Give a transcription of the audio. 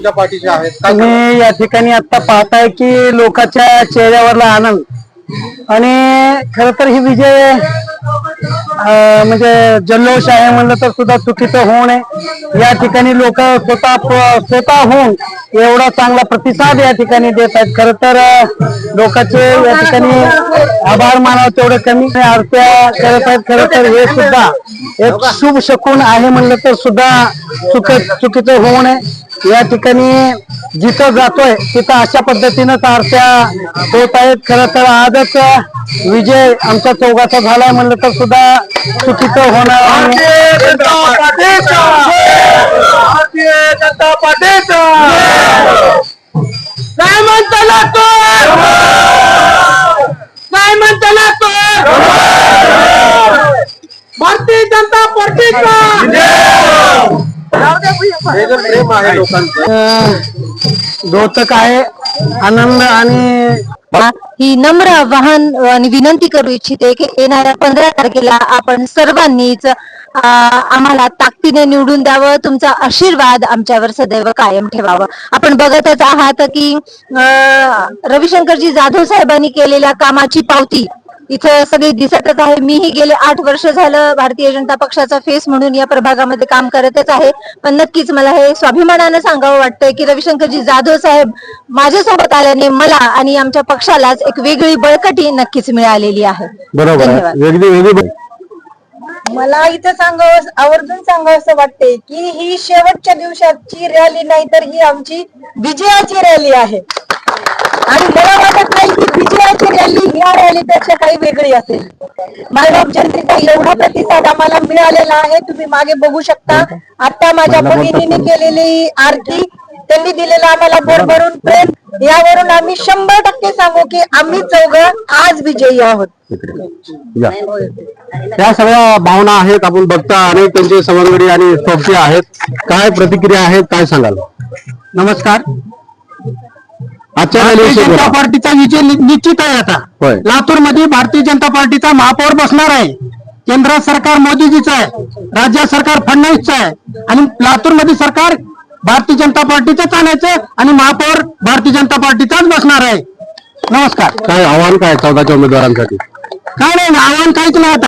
तुमच्या पाठीचे आहेत काय? तुम्ही या ठिकाणी आता पाहताय की लोकांच्या चेहऱ्यावरला आनंद. आणि खर तर ही विजय अं, म्हणजे जल्लोष आहे म्हणलं तर सुद्धा चुकीचं होऊ नये. या ठिकाणी लोक स्वतः स्वतः होऊन एवढा चांगला प्रतिसाद या ठिकाणी देत आहेत. खर तर अं, लोकांचे या ठिकाणी आभार मानावं तेवढं कमी. नाही. आरत्या करत आहेत. खरं तर हे सुद्धा एक शुभ शकून आहे म्हणलं तर सुद्धा चुक चुकीचं होऊ नये. या ठिकाणी जिथं जातोय तिथं अशा पद्धतीनं आरत्या होत आहेत. खरं तर आजच विजय आमच्या चौघाचा झालाय म्हणलं तर सुद्धा चुकीचं होणार काय म्हणता लागतो! काय म्हणता लागतो! भारतीय जनता हे जे प्रेम आहे लोकांचं. द्योतक आहे आनंद आणि ही नम्र आवाहन आणि विनंती करू इच्छिते की येणाऱ्या पंधरा तारखेला आपण सर्वांनीच आम्हाला ताकदीने निवडून द्यावं तुमचा आशीर्वाद आमच्यावर सदैव कायम ठेवावं. आपण बघतच आहात की अ, रविशंकरजी जाधव साहेबांनी केलेल्या कामाची पावती इथं सगळी दिसतच आहे. मीही गेले आठ वर्ष झालं भारतीय जनता पक्षाचा फेस म्हणून या प्रभागामध्ये काम करतच आहे. पण नक्कीच मला हे स्वाभिमानानं सांगावं वाटतंय की रविशंकरजी जाधव साहेब माझ्यासोबत आल्याने मला आणि आमच्या पक्षालाच एक वेगळी बळकटी नक्कीच मिळालेली आहे. बरोबर. मला इथं सांगावं आवर्जून सांगावं असं वाटते की ही शेवटच्या दिवसाची रॅली नाही तर ही आमची विजयाची रॅली आहे. आणि मला वाटत नाही की विजयाची रॅली या रॅलीपेक्षा काही वेगळी असेल. मायबाप जनतेचा एवढा प्रतिसाद आम्हाला मिळालेला आहे तुम्ही मागे बघू शकता. आता माझ्या भगिनीने केलेली आरती त्यांनी दिलेलं आम्हाला भरभरून प्रेम. यावरून आम्ही शंभर टक्के सांगू की आम्ही चौघ आज विजयी आहोत. या. सगळ्या भावना आहेत आपण बघता अनेक त्यांचे सवंगडी आणि सोबती आहेत. काय प्रतिक्रिया आहेत काय सांगाल? नमस्कार. भारतीय जनता. पार्टीचा विजय निश्चित आहे आता. लातूरमध्ये भारतीय जनता पार्टीचा महापौर बसणार आहे. केंद्र सरकार मोदीजीचं आहे. राज्य सरकार फडणवीसचं आहे. आणि लातूरमध्ये सरकार भारतीय जनता पार्टीचंच आणायचं आणि महापौर भारतीय जनता पार्टीचाच बसणार आहे. नमस्कार. काय आव्हान काय चौदाच्या उमेदवारांसाठी? काय नाही आव्हान काहीच नाही आता.